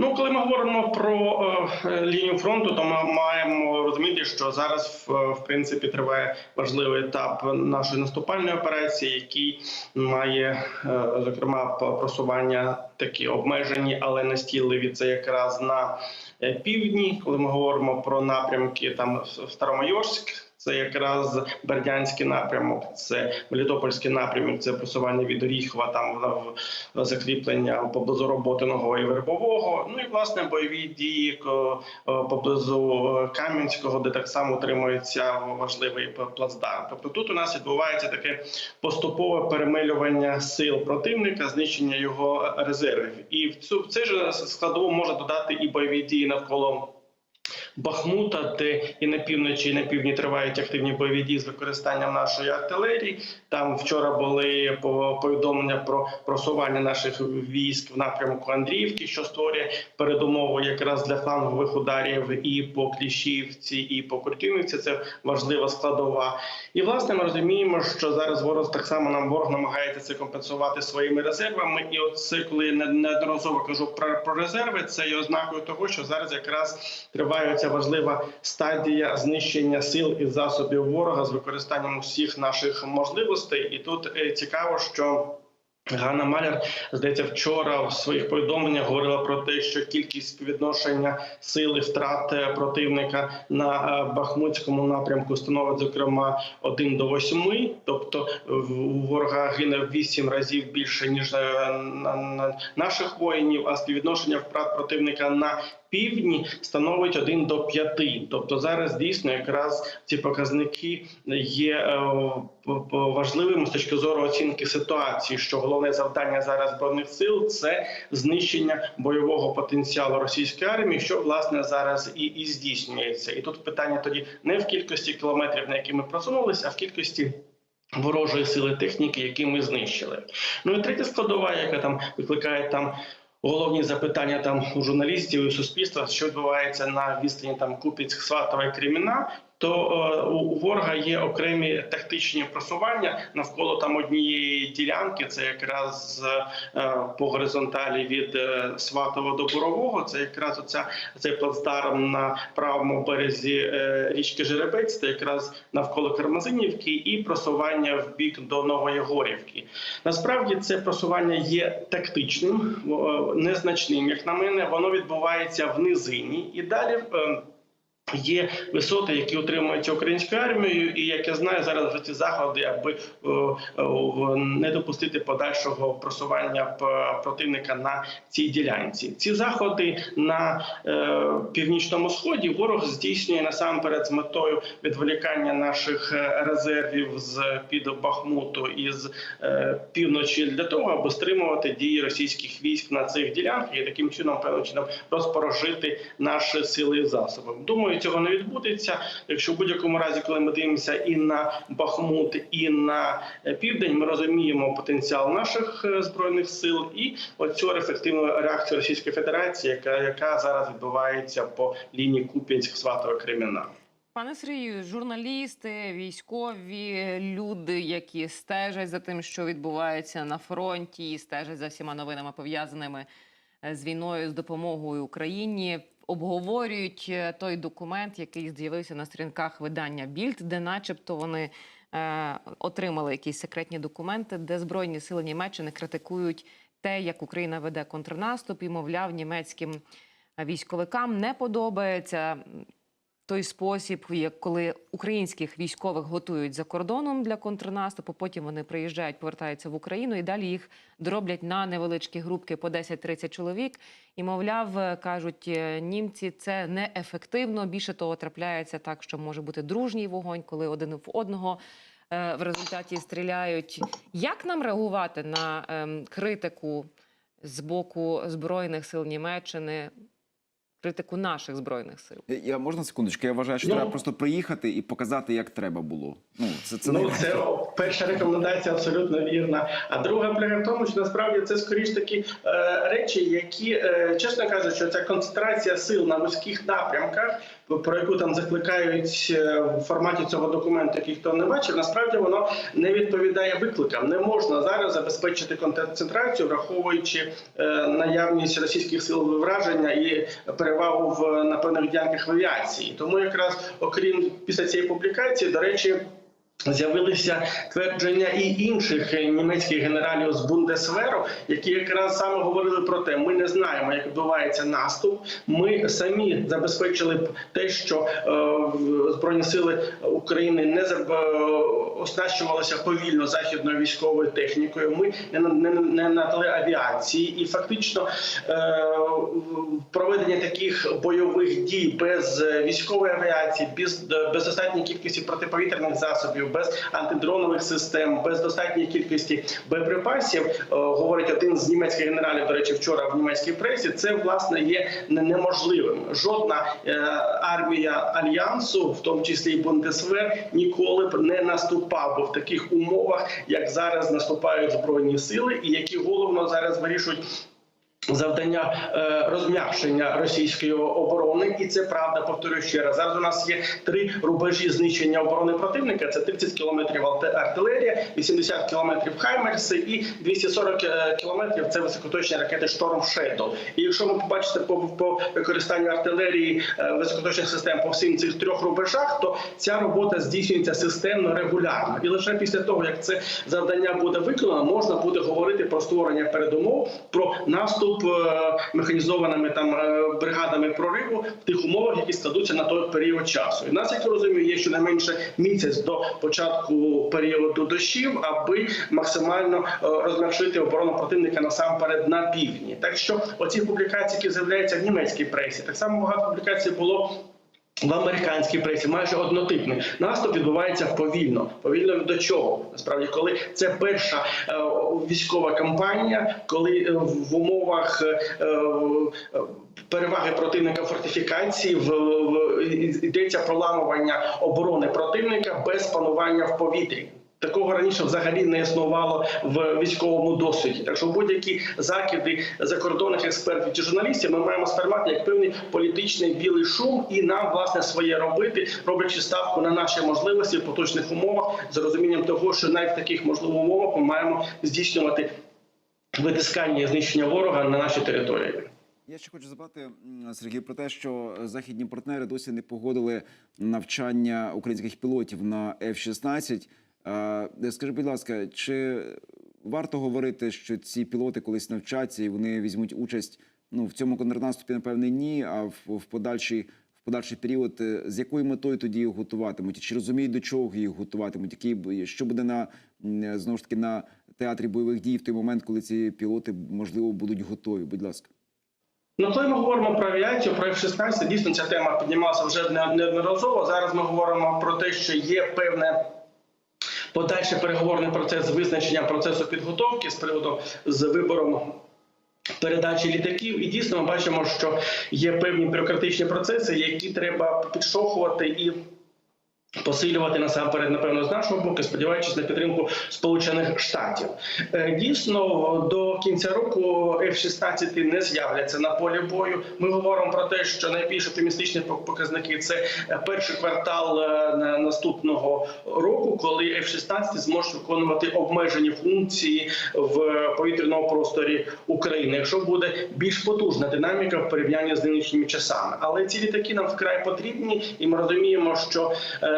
Ну, коли ми говоримо про е, лінію фронту, то ми маємо розуміти, що зараз в, в принципі триває важливий етап нашої наступальної операції, який має е, зокрема просування такі обмежені, але настійливі. Це якраз на е, півдні, коли ми говоримо про напрямки там Старомайорськ. Це якраз Бердянський напрямок, це Мелітопольський напрямок, це просування від Оріхова, там в- закріплення поблизу Роботиного і Вербового. Ну і власне бойові дії е, поблизу Кам'янського, де так само утримується важливий плацдарм. Тобто тут у нас відбувається таке поступове перемилювання сил противника, знищення його резервів. І в цю в цей же складову можна додати і бойові дії навколо. Бахмута, де і на півночі, і на півдні тривають активні бойові дії з використанням нашої артилерії. Там вчора були по- повідомлення про просування наших військ в напрямку Андріївки, що створює передумову якраз для флангових ударів і по Кліщівці, і по Куртюмівці. Це важлива складова. І власне ми розуміємо, що зараз ворог так само нам ворог намагається це компенсувати своїми резервами. І от це коли неодноразово кажу про, резерви, це є ознакою того, що зараз якраз триває важлива стадія знищення сил і засобів ворога з використанням усіх наших можливостей. І тут е, цікаво, що. Ганна Маляр, здається, вчора в своїх повідомленнях говорила про те, що кількість співвідношення сили втрат е, противника на е, Бахмутському напрямку становить зокрема 1 до 8, тобто у ворога гине в 8 разів більше ніж на наших воїнів, а співвідношення втрат противника на півдні становить 1 до 5. Тобто зараз дійсно якраз ці показники є е, важливими з точки зору оцінки ситуації. Що головне завдання зараз збройних сил це знищення бойового потенціалу російської армії, що власне зараз і, і здійснюється. І тут питання тоді не в кількості кілометрів, на які ми просунулися, а в кількості. Ворожої сили техніки, які ми знищили. Ну і третя складова, яка там викликає там головні запитання там у журналістів і суспільства, що відбувається на відстані там Купіцьк, Сватова і. То е, у ворога є окремі тактичні просування навколо там однієї ділянки. Це якраз е, по горизонталі від е, Сватова до Борового. Це якраз оця цей плацдарм на правому березі річки Жеребець, це якраз навколо Кармазинівки, і просування в бік до Нової Горівки. Насправді це просування є тактичним, незначним. Як на мене, воно відбувається в низині і далі. Є висоти, які утримуються українською армією, і як я знаю, зараз вже ці заходи, аби не допустити подальшого просування противника на цій ділянці. Ці заходи на е, північному сході ворог здійснює насамперед з метою відволікання наших е, резервів з під Бахмуту і з е, півночі для того, аби стримувати дії російських військ на цих ділянках і таким чином певним чином розпорожити наші сили і засоби. Думаю, цього не відбудеться. Якщо в будь-якому разі, коли ми дивимося і на Бахмут, і на е, південь, ми розуміємо потенціал наших е, збройних сил і оцю ефективну реакцію Російської Федерації, яка, яка зараз відбувається по лінії Куп'янськ, Сватова, Креміна. Пане Сергію, журналісти, військові люди, які стежать за тим, що відбувається на фронті, стежать за всіма новинами пов'язаними е, з війною з допомогою Україні, обговорюють е, той документ, який з'явився на сторінках видання Більд, де, начебто, вони е, отримали якісь секретні документи, де збройні сили Німеччини критикують те, як Україна веде контрнаступ, і мовляв, німецьким військовикам не подобається той спосіб, як коли українських військових готують за кордоном для контрнаступу, потім вони приїжджають, повертаються в Україну і далі їх дроблять на невеличкі групки по 10-30 чоловік. І, мовляв, е, кажуть е, німці, це неефективно. Більше того, трапляється так, що може бути дружній вогонь, коли один в одного. е, В результаті стріляють. Як нам реагувати на ем, критику з боку збройних сил Німеччини, критику наших збройних сил? Я- Я можна секундочку? Я вважаю, що Ну. треба просто приїхати і показати, як треба було. Ну це це Ну, це Перша рекомендація абсолютно вірна. А друга при в тому, що насправді це скоріш такі е, речі, які, е, чесно кажучи, ця концентрація сил на вузьких напрямках, про яку там закликають е, в форматі цього документу, який хто не бачив, насправді воно не відповідає викликам. Не можна зараз забезпечити концентрацію, враховуючи е, наявність російських сил враження і перевагу в на певних ділянках в авіації. Тому якраз окрім після цієї публікації, до речі. З'явилися твердження і інших е, німецьких генералів з Бундесверу, які якраз саме говорили про те, ми не знаємо, як відбувається наступ. Ми самі забезпечили те, що е, збройні сили України не заб- е, оснащувалися повільно західною військовою технікою. Ми не, не, не надали авіації, і фактично е, проведення таких бойових дій без е, військової авіації, без, без достатньої кількості протиповітряних засобів, без антидронових систем, без достатньої кількості боєприпасів, е, говорить один з німецьких генералів, до речі, вчора в німецькій пресі. Це власне є неможливим. Жодна е, армія альянсу, в тому числі і Бундесвер, ніколи б не наступав в таких умовах, як зараз наступають збройні сили, і які головно зараз вирішують завдання е, розм'якшення російської оборони, і це правда. Повторюю ще раз. Зараз у нас є три рубежі знищення оборони противника: це 30 кілометрів артилерія, 80 кілометрів Хаймерси і 240 е, кілометрів це високоточні ракети Шторм Shadow. І якщо ви побачите по, по використанню артилерії е, високоточних систем по всім цих трьох рубежах, то ця робота здійснюється системно регулярно. І лише після того, як це завдання буде виконано, можна буде говорити про створення передумов, про наступ е, механізованими там е, бригадами прориву в тих умовах, які складуться на той період часу. І нас, як я розумію, є щонайменше місяць до початку періоду дощів, аби максимально е, розм'якшити оборону противника насамперед на півдні. Так що оці публікації, які з'являються в німецькій пресі, так само багато публікацій було. В американській пресі майже однотипний наступ відбувається повільно. Повільно до чого? Насправді, коли це перша е, військова кампанія, коли е, в умовах е, е, переваги противника фортифікації в, в йдеться проламування оборони противника без панування в повітрі. Такого раніше взагалі не існувало в військовому досвіді. Так що будь-які закиди закордонних експертів чи журналістів ми маємо сприймати як певний політичний білий шум, і нам власне своє робити, роблячи ставку на наші можливості в поточних умовах, з розумінням того, що навіть в таких можливих умовах ми маємо здійснювати витискання і знищення ворога на нашій території. Я ще хочу запитати Сергій про те, що західні партнери досі не погодили навчання українських пілотів на F-16. Е, Скажи, будь ласка, чи варто говорити, що ці пілоти колись навчаться і вони візьмуть участь ну в цьому контрнаступі, напевне, ні. А в, в подальший в подальший період е, з якою метою тоді їх готуватимуть? Чи розуміють до чого їх готуватимуть? Який що буде на знову ж таки на театрі бойових дій в той момент, коли ці пілоти можливо будуть готові? Будь ласка. Ну, коли ми говоримо про авіацію, про F-16, дійсно ця тема піднімалася вже неодноразово. Зараз ми говоримо про те, що є певне. Подальший переговорний процес з визначенням процесу підготовки з приводу з вибором передачі літаків. І дійсно ми бачимо, що є певні бюрократичні процеси, які треба підштовхувати і посилювати насамперед, напевно, з нашого боку, сподіваючись на підтримку Сполучених Штатів. Е, Дійсно, до кінця року F-16 не з'являться на полі бою. Ми говоримо про те, що найбільш оптимістичні показники це перший квартал е, наступного року, коли F-16 зможуть виконувати обмежені функції в повітряному просторі України. Якщо буде більш потужна динаміка в порівнянні з нинішніми часами, але ці літаки нам вкрай потрібні, і ми розуміємо, що е,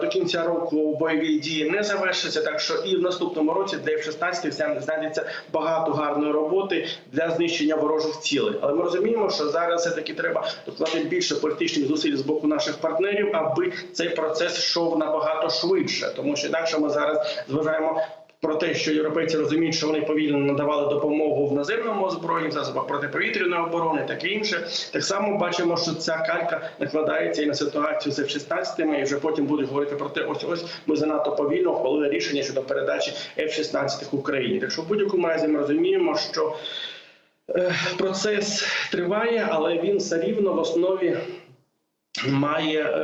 до кінця року бойові дії не завершаться. Так що і в наступному році для F-16 знайдеться багато гарної роботи для знищення ворожих цілей. Але ми розуміємо, що зараз все таки треба докладати більше політичних зусиль з боку наших партнерів, аби цей процес йшов набагато швидше, тому що інакше ми зараз зважаємо. Про те, що європейці розуміють, що вони повільно надавали допомогу в наземному озброєнні, в засобах протиповітряної оборони, таке інше. Так само бачимо, що ця калька накладається і на ситуацію з F-16, і вже потім будуть говорити про те, ось ось ми занадто повільно ухвалили рішення щодо передачі F-16 Україні. Так що в будь-якому разі ми розуміємо, що е, процес триває, але він все рівно в основі Має е,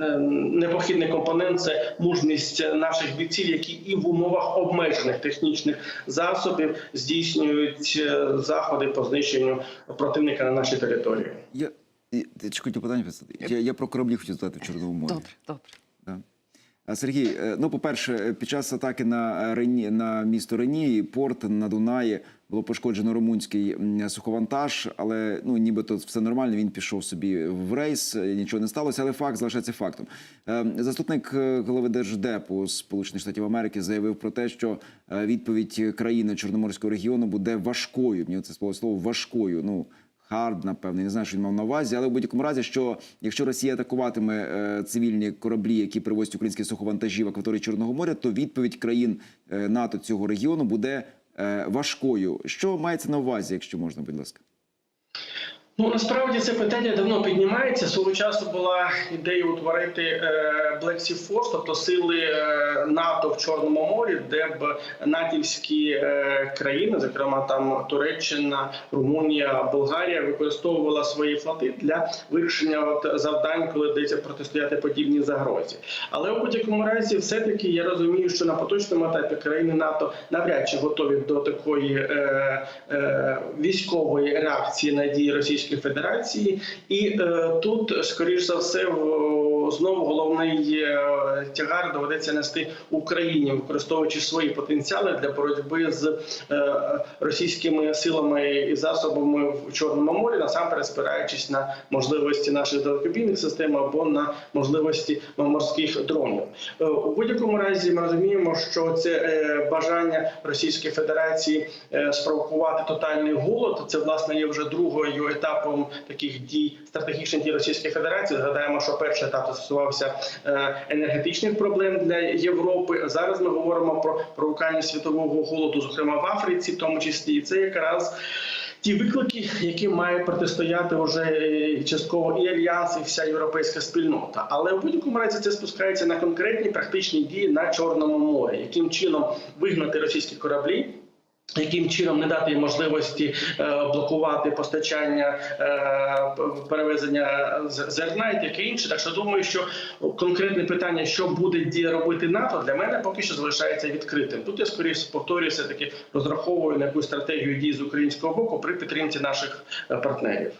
е, непохідний компонент це мужність наших бійців, які і в умовах обмежених технічних засобів здійснюють е, заходи по знищенню противника на нашій території. Я, я, чекайте питання? Я, я про кораблі хочу задати в Чорному морі. Добре, добре. А, Сергій, е, ну по-перше, е, під час атаки на Рені на місто Рені, порт на Дунаї було пошкоджено румунський суховантаж, але ну нібито все нормально. Він пішов собі в рейс, е, нічого не сталося, але факт залишається фактом. Е, Заступник е, голови держдепу Сполучених Штатів Америки заявив про те, що е, відповідь країни Чорноморського регіону буде важкою. Мені це слово важкою. Ну Хард, напевне, не знаю, що він мав на увазі, але в будь-якому разі, що якщо Росія атакуватиме е, цивільні кораблі, які привозять українські суховантажі в акваторії Чорного моря, то відповідь країн е, НАТО цього регіону буде е, важкою. Що мається на увазі, якщо можна, будь ласка? Ну насправді це питання давно піднімається. Свого часу була ідея утворити е, Black Sea Force, тобто сили е, НАТО в Чорному морі, де б натівські е, країни, зокрема там Туреччина, Румунія, Болгарія, використовувала свої флоти для вирішення от, завдань, коли йдеться протистояти подібній загрозі. Але у будь-якому разі, все-таки я розумію, що на поточному етапі країни НАТО навряд чи готові до такої е, е, військової реакції на дії Російської Федерації, і е, тут, скоріш за все, в- знову головний е, тягар доведеться нести Україні, використовуючи свої потенціали для боротьби з е, російськими силами і засобами в Чорному морі, насамперед спираючись на можливості наших далекобійних систем або на можливості морських дронів. Е, У будь-якому разі ми розуміємо, що це бажання Російської Федерації спровокувати тотальний голод. Це власне є вже другою етапом таких дій стратегічних дій Російської Федерації. Згадаємо, що перший етап стосувався е, енергетичних проблем для Європи. Зараз ми говоримо про провокання світового голоду, зокрема в Африці, в тому числі, і це якраз. Ті виклики, які має протистояти вже е, частково і альянс, і вся європейська спільнота, але в будь-якому разі це спускається на конкретні практичні дії на чорному морі, яким чином вигнати російські кораблі. Яким чином не дати можливості е, блокувати постачання е, перевезення зерна і таке інше? Так що думаю, що конкретне питання, що буде робити НАТО, для мене поки що залишається відкритим. Тут я скоріше повторююся, таки розраховую на якусь стратегію дій з українського боку при підтримці наших е, партнерів.